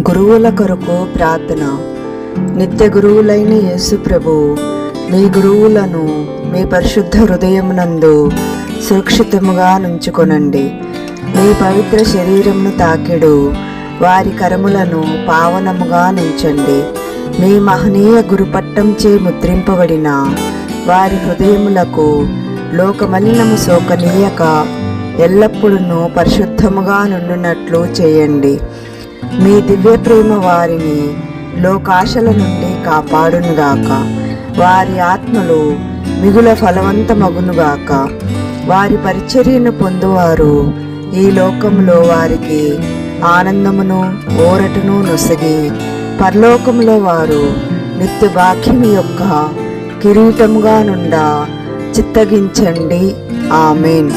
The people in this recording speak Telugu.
గురువుల కొరకు ప్రార్థన. నిత్య గురువులైన యేసు ప్రభు మీ గురువులను మీ పరిశుద్ధ హృదయమునందు సురక్షితముగా నుంచుకొనండి. మీ పవిత్ర శరీరమును తాకిడు వారి కరములను పావనముగా నుంచండి. మీ మహనీయ గురుపట్టంచే ముద్రింపబడిన వారి హృదయములకు లోకమలినము సోకనీయక ఎల్లప్పుడూ పరిశుద్ధముగా నుండునట్లు చేయండి. మీ దివ్య ప్రేమ వారిని లోకాశల నుండి కాపాడునుగాక. వారి ఆత్మలు మిగుల ఫలవంతమగునుగాక. వారి పరిచర్యను పొందువారు ఈ లోకంలో వారికి ఆనందమును ఓరటను నొసగి. పరలోకంలో వారు నిత్య భాగ్యము యొక్క కిరీటముగా నుండా చిత్తగించండి. ఆమెన్.